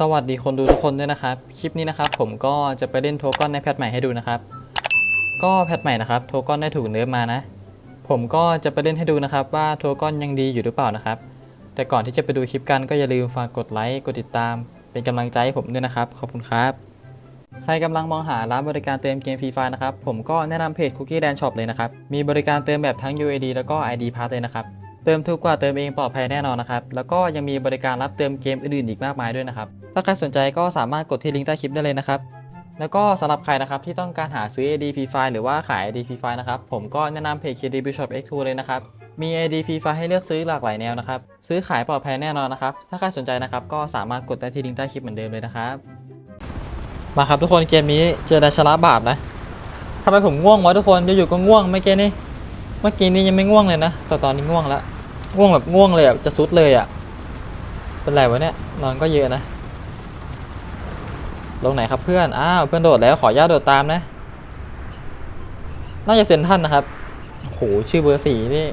สวัสดีคนดูทุกคนด้วยนะครับ คลิปนี้นะครับ ผมก็จะไปเล่นโทกอนในแพทใหม่ให้ดูนะครับ ก็แพทใหม่นะครับโทกอนได้ถูกเนิร์ฟมานะ ผมก็จะไปเล่นให้ดูนะครับ ว่าโทกอนยังดีอยู่หรือเปล่านะครับ แต่ก่อนที่จะไปดูคลิปกันก็อย่าลืมฝากกดไลค์กดติดตาม เป็นกำลังใจให้ผมด้วยนะครับ ขอบคุณครับ ใครกำลังมองหาร้านบริการเติมเกมฟรีไฟนะครับผมก็แนะนำเพจ Cookie Dan Shop เลยนะครับมีบริการเติมแบบทั้ง UID แล้วก็ ID Pass เลยนะครับ เติมถูกกว่าเติมเองปลอดภัยแน่นอนนะครับ แล้วก็ยังมีบริการรับเติมเกมอื่นๆอีกมากมายด้วยนะครับ ถ้าใครสนใจก็สามารถกดที่ลิงก์ใต้คลิปได้เลยนะครับ แล้วก็สำหรับใครนะครับที่ต้องการหาซื้อ AD Free Fire หรือว่าขาย AD Free Fire นะครับ ผมก็แนะนำเพจ KD Shop X2 เลยนะครับ มี AD Free Fire ให้เลือกซื้อหลากหลายแนวนะครับ ซื้อขายปลอดภัยแน่นอนนะครับ ถ้าใครสนใจนะครับก็สามารถกดได้ที่ลิงก์ใต้คลิปเหมือนเดิมเลยนะครับ มาครับทุกคนเกมนี้เจอดัชระบาปนะทำไมผมง่วงวะทุกคนอยู่ๆก็ง่วงเมื่อกี้นี่เมื่อกี้นี้ยังไม่ง่วงเลยนะแต่ตอนนี้ง่วงแล้ว ง่วงแบบง่วงเลยอะจะซุดเลยอะ เป็นไรวะเนี่ยนอนก็เยอะนะ ลงไหนครับเพื่อน อ้าวเพื่อนโดดแล้วขออนุญาตโดดตามนะ น่าจะเซ็นท่านนะครับโหชื่อเบอร์สี่นี่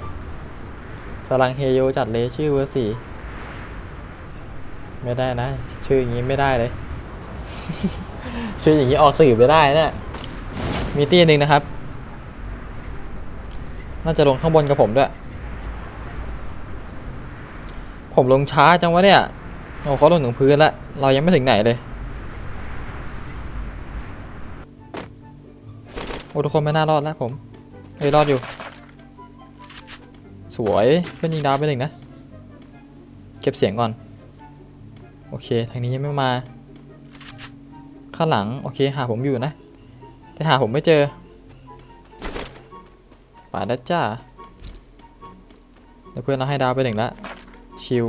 สลังเฮโยจัดเลยชื่อเบอร์สี่ไม่ได้นะ ชื่ออย่างนี้ไม่ได้เลย ชื่ออย่างนี้ออกสื่อไม่ได้นะมีตี้หนึ่งนะครับ น่าจะลงข้างบนกับผมด้วย ผมลงช้าจังวะเนี่ยโอ้เขาลงถึงพื้นแล้วเรายังไม่ถึงไหนเลยโอ้ทุกคนไม่น่ารอดแล้วผมเอ้ยรอดอยู่ สวยเพื่อนยิงดาวไปหนึ่งนะ เก็บเสียงก่อน โอเคทางนี้ยังไม่มา ข้างหลัง โอเค หาผมอยู่นะ แต่หาผมไม่เจอป่าดัจ้าเดี๋ยวเพื่อนเราให้ดาวไปหนึ่งและ ชิว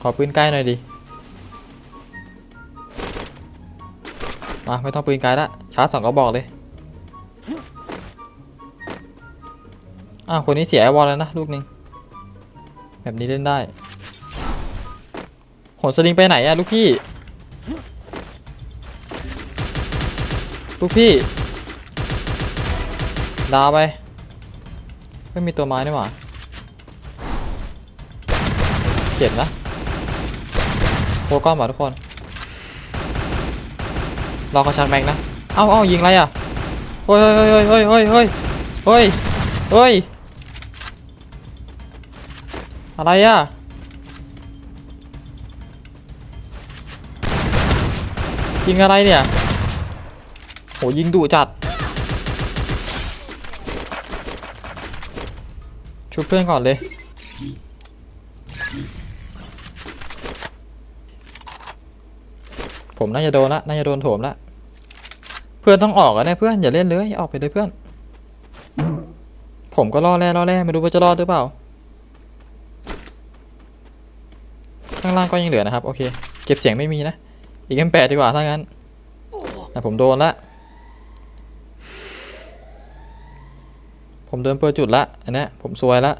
ขอปืนใกล้หน่อยดิ มา ไม่ต้องปืนไกลละชาร์จสองก็บอกเลย อ้าว คนนี้เสียไอวอลแล้วนะ ลูกหนึงแบบนี้เล่นได้หนสลิงไปไหนอะลูกพี่ ลูกพี่ ดาวไป ไม่มีตัวไม้นี่หว่าเจ็บนะโปก้อนมาทุกคนรอเขาชักแม็กนะ เอ้าเอ้ายิงอะไรอะเฮ้ยเฮ้ยเฮ้ยเฮ้ยเฮ้ยเฮ้ยเฮ้ยอะไรอะยิงอะไรเนี่ยโหยิงดุจัด ชุบเพื่อนก่อนเลย ผมน่าจะโดนละน่าจะโดนโถมละ เพื่อนต้องออกอะเนี่ยเพื่อนอย่าเล่นเลยออกไปเลยเพื่อน ผมก็รอดแร่รอดแร่ไม่รู้ว่าจะรอดหรือเปล่า ข้างล่างก็ยังเหลือนะครับ โอเค เก็บเสียงไม่มีนะ อีกแค่แปดดีกว่าถ้างั้นแต่ผมโดนละ ผมโดนเปิดจุดละ อันนี้ผมซวยละ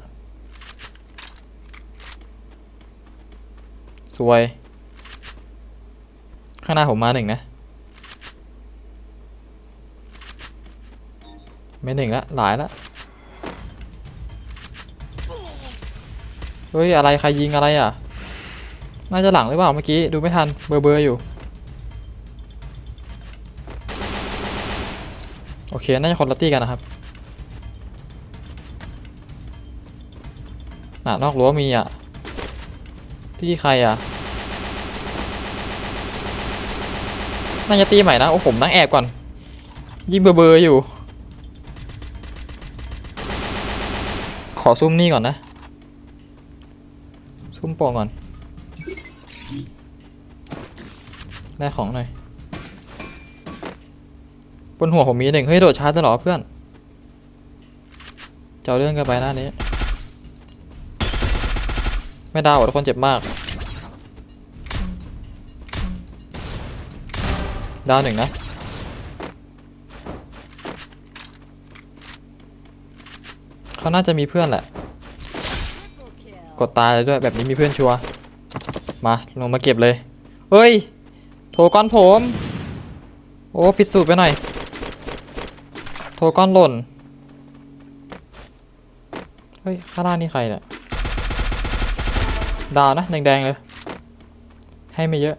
ซวย ข้างหน้าผมมาหนึ่งนะ ไม่หนึ่งละหลายละ เฮ้ย อะไรใครยิงอะไรอะ น่าจะหลังหรือเปล่าเมื่อกี้ ดูไม่ทัน เบอร์เบอร์อยู่ โอเค น่าจะคนละตี้กันนะครับ อะนอกรั้วมีอะ ที่ใครอะน่าจะตีใหม่นะ โอ้ผมนั่งแอบก่อน ยิงเบอร์เบอร์อยู่ ขอซุ่มนี่ก่อนนะ ซุ่มปองก่อน ได้ของหน่อย บนหัวผมมีหนึ่งเฮ้ย โดดชาร์จตลอดเพื่อน เจ้าเรื่องกันไปหน้านี้ ไม่ดาวอะทุกคนเจ็บมาก ดาวหนึ่งนะ เขาน่าจะมีเพื่อนแหละ กดตายเลยด้วยแบบนี้มีเพื่อนชัว มาลงมาเก็บเลย เฮ้ย โถก้อนผม โอ้ผิดสูตรไปหน่อย โถก้อนหล่น เฮ้ย ข้างล่างนี่ใครเนี่ย ดาวนะแดงๆเลย ให้ไม่เยอะ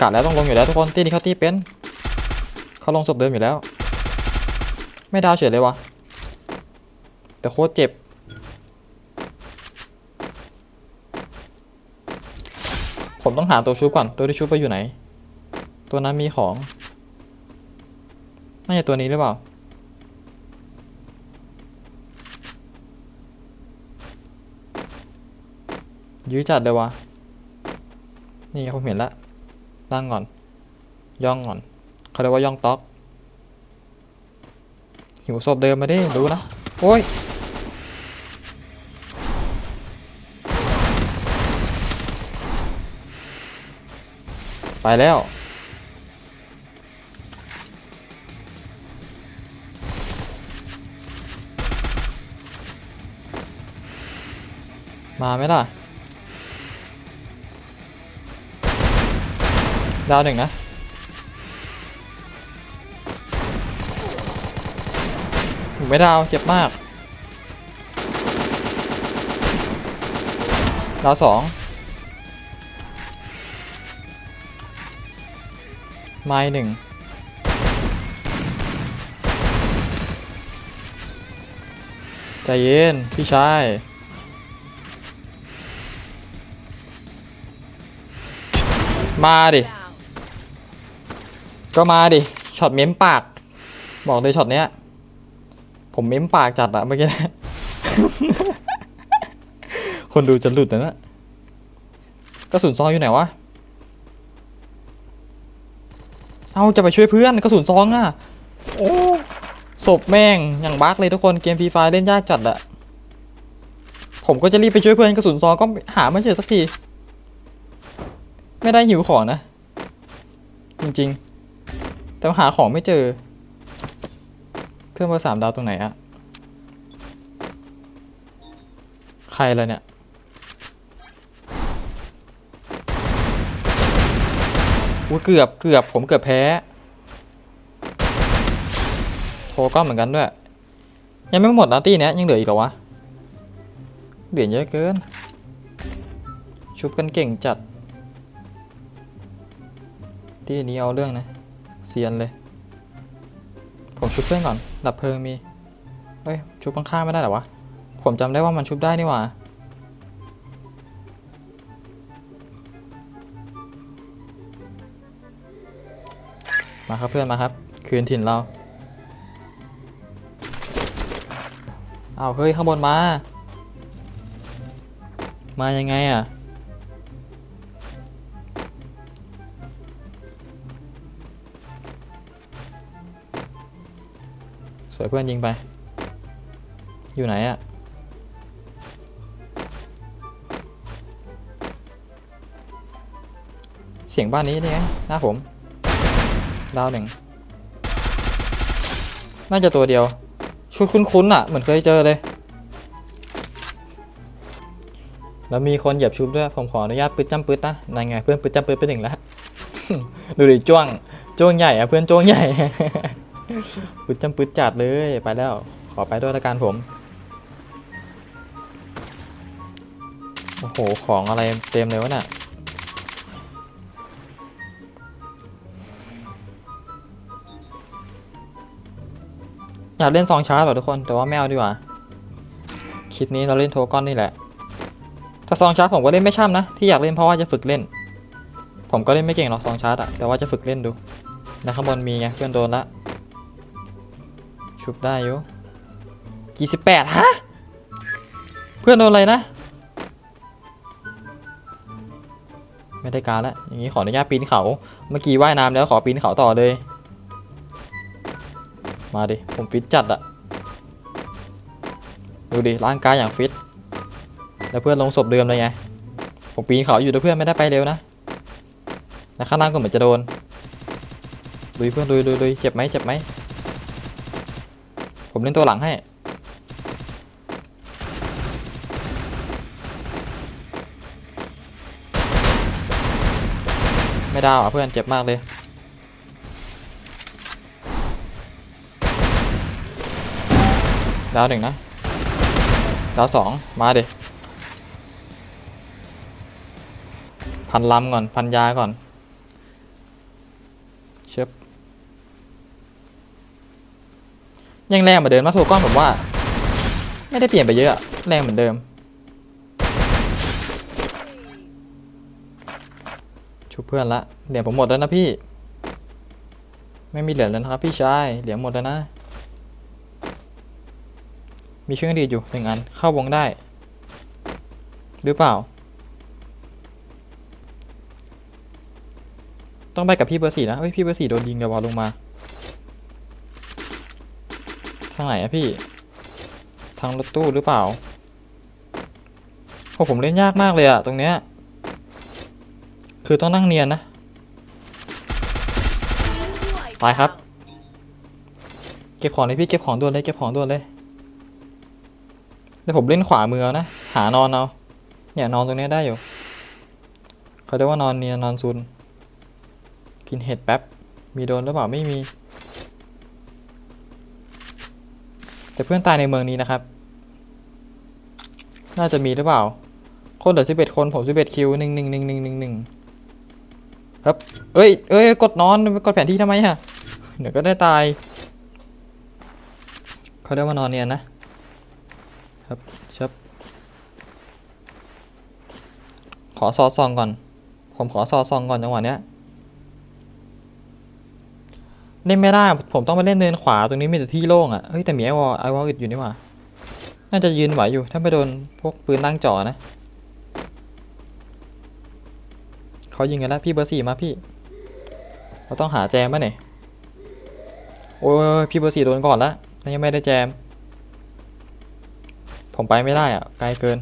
กะแล้วต้องลงอยู่แล้วทุกคนตีนี้เขาตีเป็นเขาลงศพเดิมอยู่แล้ว ไม่ดาวเฉยเลยวะแต่โคตรเจ็บผมต้องหาตัวชุบก่อน ตัวที่ชุบไปอยู่ไหน ตัวนั้นมีของ น่าจะตัวนี้หรือเปล่า ยื้อจัดเลยวะ นี่ผมเห็นละตั้งก่อน ย่องก่อน เขาเรียกว่าย่องต๊อก หิวศพเดิมมาดิรู้นะ โอ้ย ไปแล้วมาไหมล่ะ ดาวหนึ่งนะผมไม่ดาว เจ็บมาก ดาวสองไม้หนึ่งใจเย็น พี่ชายมาดิ ก็มาดิช็อตเม้มปาก บอกเลยช็อตเนี้ย ผมเม้มปากจัดอะเมื่อกี้คนดูจะหลุดนะนะกระสุนซองอยู่ไหนวะ เอาจะไปช่วยเพื่อนกระสุนซองอะโอ้ศพแม่งอย่างบักเลยทุกคนเกมฟรีไฟเล่นยากจัดอะผมก็จะรีบไปช่วยเพื่อนกระสุนซองก็หาไม่เจอสักที ไม่ได้หิวของนะ จริงๆ แต่หาของไม่เจอเพื่อนเบอร์สามดาวตรงไหนอะใครลยเนี่ย อุ้ยเกือบเกือบผมเกือบแพ้โทก็เหมือนกันด้วย ยังไม่หมดนะตี้เนี้ยยังเหลืออีกเหรอวะ เบียดเยอะเกิน ชุบกันเก่งจัดที่นี้เอาเรื่องนะเซียนเลย ผมชุบเพื่อนก่อน ดับเพลิงมี เฮ้ย ชุบข้างๆไม่ได้หรอวะ ผมจำได้ว่ามันชุบได้นี่หว่ามาครับเพื่อนมาครับ คืนถิ่นเรา เอาเฮ้ย ข้างบนมา มายังไงอะ วยเพื่อนยิงไป อยู่ไหนอะเสียงบ้านนี้นี่ไงหน้าผม ดาวหนึ่ง น่าจะตัวเดียว ชุดคุ้นๆอะเหมือนเคยเจอเลย แล้วมีคนเหยียบชุบด้วย ผมขออนุญาตปืดจ้ำปืดนะนั่นไงเพื่อนปืดจ้ำปืดไปหนึ่งแล้ว ดูดิจ้วงจ้วงใหญ่อะเพื่อนจ้วงใหญ่ ปืดจำปืดจัดเลยไปแล้ว ขอไปด้วยละกันผม โอ้โห ของอะไรเต็มเลยวะน่ะอยากเล่นซองชาร์จเหรอทุกคนแต่ว่าไม่เอาดีกว่าคลิปนี้เราเล่นโทก้อนนี่แหละถ้าซองชาร์จผมก็เล่นไม่ช่ำนะ ที่อยากเล่นเพราะว่าจะฝึกเล่น ผมก็เล่นไม่เก่งหรอกซองชาร์จอะแต่ว่าจะฝึกเล่นดูนะข้างบนมีไงเพื่อนโดนละ ชุบได้อยู่ยี่สิบแปดฮะ เพื่อนโดนอะไรนะ ไม่ได้การละอย่างนี้ขออนุญาตปีนเขา เมื่อกี้ว่ายน้ำแล้วขอปีนเขาต่อเลย มาดิ ผมฟิตจัดอะดูดิ ร่างกายอย่างฟิต แล้วเพื่อนลงศพเดิมเลยไง ผมปีนเขาอยู่แต่เพื่อนไม่ได้ไปเร็วนะ แล้วข้างล่างก็เหมือนจะโดนลุยเพื่อนลุยลุยลุยเจ็บไหมเจ็บไหม ผมเล่นตัวหลังให้ ไม่ดาวอะเพื่อนเจ็บมากเลย ดาวหนึ่งนะ ดาวสองมาเดิพันลำก่อน พันยาก่อนเชฟ ยังแรงเหมือนเดิมนะโทก้อนผมว่า ไม่ได้เปลี่ยนไปเยอะแรงเหมือนเดิม ชุบเพื่อนละเหรียญผมหมดแล้วนะพี่ ไม่มีเหรียญแล้วนะครับพี่ชายเหรียญหมดแล้วนะ มีเครื่องดีอยู่หนึ่งอันเข้าวงได้ หรือเปล่า ต้องไปกับพี่เบอร์สี่นะเฮ้ยพี่เบอร์สี่โดนยิงเดี๋ยววอลลงมา ทางไหนอะพี่ ทางรถตู้หรือเปล่าโอผมเล่นยากมากเลยอะตรงเนี้ย คือต้องนั่งเนียนนะ ตายครับ เก็บของเลยพี่เก็บของด่วนเลยเก็บของด่วนเลยเดี๋ยวผมเล่นขวามือเอนะ หานอนเอา เนี่ยนอนตรงเนี้ยได้อยู่ เขาเรียกว่านอนเนียนนอนซุน กินเห็ดแป๊บ มีโดนหรือเปล่าไม่มี แต่เพื่อนตายในเมืองนี้นะครับ น่าจะมีหรือเปล่า คนเหลือสิบเอ็ดคนผมสิบเอ็ดคิวหนึ่งหนึ่งหนึ่งหนึ่งหนึ่งหนึ่งครับเอ้ยเอ้ยกดนอนกดแผนที่ทำไมฮะเดี๋ยวก็ได้ตายเขาเรียกว่านอนเนียนนะครับชับขอซอซองก่อน ผมขอซอซองก่อนจังหวะเนี้ย เล่นไม่ได้ ผมต้องไปเล่นเนินขวาตรงนี้มีแต่ที่โล่งอะ เฮ้ยแต่มีไอวอลไอวอลอึดอยู่นี่หว่า น่าจะยืนไหวอยู่ ถ้าไม่โดนพวกปืนนั่งจ่อนะ เขายิงกันแล้วพี่เบอร์สี่มาพี่ เราต้องหาแจมป่ะเนี่ย โอ้ยพี่เบอร์สี่โดนก่อนละแล้วยังไม่ได้แจม ผมไปไม่ได้อะไกลเกิน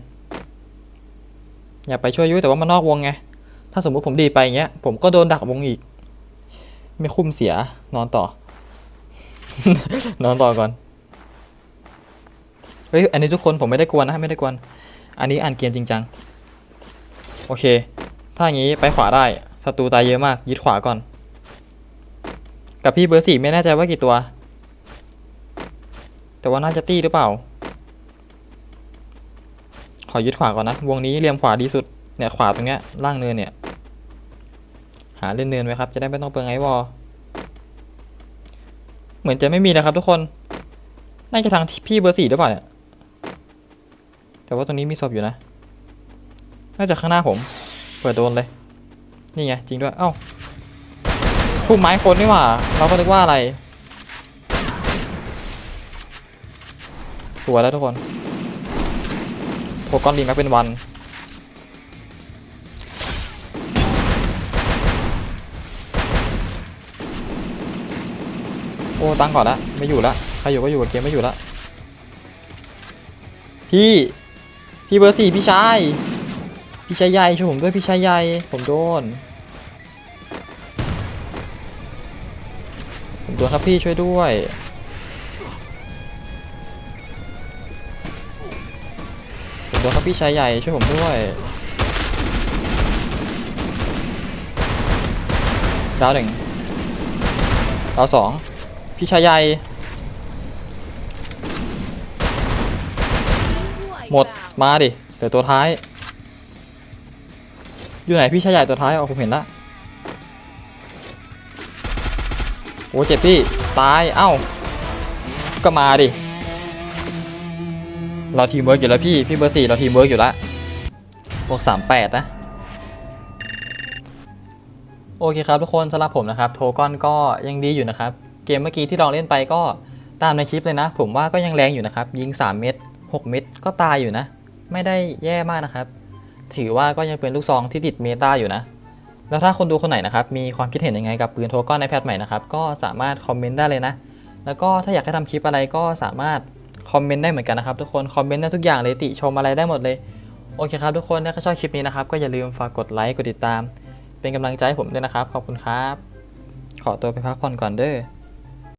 อยากไปช่วยยุ้ยแต่ว่ามันนอกวงไง ถ้าสมมติผมดีไปอย่างเงี้ย ผมก็โดนดักวงอีก ไม่คุ้มเสีย นอนต่อ นอนต่อก่อน เฮ้ย อันนี้ทุกคนผมไม่ได้กวนนะ ไม่ได้กวน อันนี้อ่านเกมจริงจัง โอเค ถ้าอย่างนี้ไปขวาได้ ศัตรูตายเยอะมาก ยึดขวาก่อน กับพี่เบอร์สี่ไม่แน่ใจว่ากี่ตัว แต่ว่าน่าจะตี้หรือเปล่า ขอยึดขวาก่อนนะ วงนี้เรียมขวาดีสุด เนี่ยขวาตรงเนี้ยล่างเนินเนี่ยาเล่นเนินไว้ครับ จะได้ไม่ต้องเปลืองไอวอลเหมือนจะไม่มีนะครับทุกคน น่าจะทางพี่เบอร์สี่หรือเปล่าเนี่ยแต่ว่าตรงนี้มีศพอยู่นะ น่าจะข้างหน้าผม เปิดโดนเลย นี่ไงจริงด้วย เอ้าพุ่มไม้คนนี่หว่า เราก็นึกว่าอะไร สวยแล้วทุกคน โทก้อนลิงมาเป็นวัน อ้ตั้งก่อนละไม่อยู่ละใครอยู่ก็อยู่เกมไม่อยู่ละพี่ พี่เบอร์สี่พี่ชาย พี่ชายใหญ่ช่วยผมด้วยพี่ชายใหญ่ ผมโดน ผมโดนครับพี่ช่วยด้วย ผมโดนครับพี่ชายใหญ่ช่วยผมด้วย ดาวหนึ่งดาวสอง พี่ชายใหญ่หมดมาดิเดี๋ยวตัวท้าย อยู่ไหนพี่ชายใหญ่ตัวท้ายเอ๋อผมเห็นละโอ้เจ็บพี่ตายเอ้าก็มาดิเราทีมเวิร์กอยู่แล้วพี่พี่เบอร์สี่เราทีมเวิร์กอยู่แล้วบวกสามแปดนะโอเคครับทุกคนสำหรับผมนะครับ โทก้อนก็ยังดีอยู่นะครับ เกมเมื่อกี้ที่ลองเล่นไปก็ตามในคลิปเลยนะ ผมว่าก็ยังแรงอยู่นะครับ ยิง 3 เม็ด6 เม็ดก็ตายอยู่นะ ไม่ได้แย่มากนะครับ ถือว่าก็ยังเป็นลูกซองที่ติดเมตาอยู่นะ แล้วถ้าคนดูคนไหนนะครับ มีความคิดเห็นยังไงกับปืนโทก้อนในแพทใหม่นะครับ ก็สามารถคอมเมนต์ได้เลยนะ แล้วก็ถ้าอยากให้ทำคลิปอะไรก็สามารถคอมเมนต์ได้เหมือนกันนะครับทุกคน คอมเมนต์ได้ทุกอย่างเลยติชมอะไรได้หมดเลย โอเคครับทุกคนถ้าชอบคลิปนี้นะครับก็อย่าลืมฝากกดไลค์กดติดตาม เป็นกำลังใจให้ผมด้วยนะครับ ขอบคุณครับ ขอตัวไปพักผ่อนก่อนเด้อ